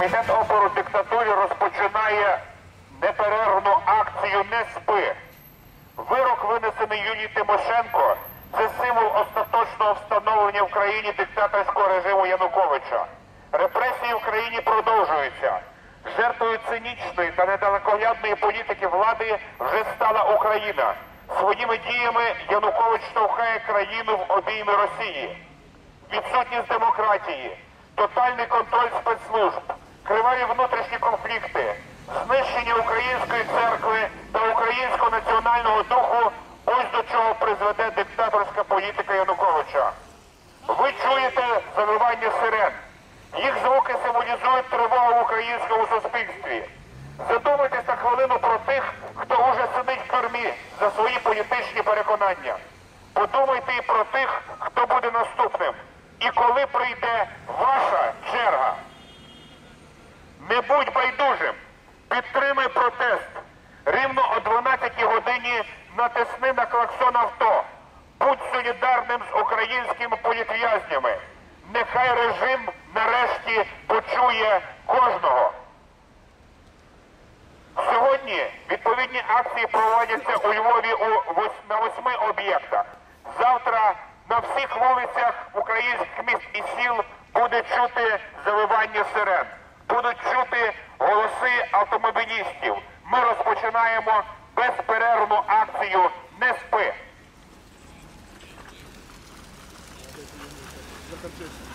Комітет опору диктатурі розпочинає неперервну акцію «Не спи». Вирок, винесений Юлії Тимошенко, це символ остаточного встановлення в країні диктаторського режиму Януковича. Репресії в країні продовжуються. Жертвою цинічної та недалекоглядної політики влади вже стала Україна. Своїми діями Янукович штовхає країну в обійми Росії. Відсутність демократії, тотальний контроль спецслужб, криваві внутрішні конфлікти, знищення української церкви та українського національного духу ось до чого призведе диктаторська політика Януковича. Ви чуєте завивання сирен. Їх звуки символізують тривогу в українському суспільстві. Задумайтесь на хвилину про тих, хто уже сидить в тюрмі за свої політичні переконання. Подумайте і про тих, хто буде наступним. І коли прийде ваша черга. Не будь байдужим. Підтримай протест. Рівно о 12 годині натисни на клаксон авто. Будь солідарним з українськими політв'язнями. Нехай режим нарешті почує кожного. Сьогодні відповідні акції проводяться у Львові на восьми об'єктах. Завтра на всіх вулицях українських міст і сіл буде чути завивання сирен, будуть чути голоси автомобілістів. Ми розпочинаємо безперервну акцію Не спи. Закінчився.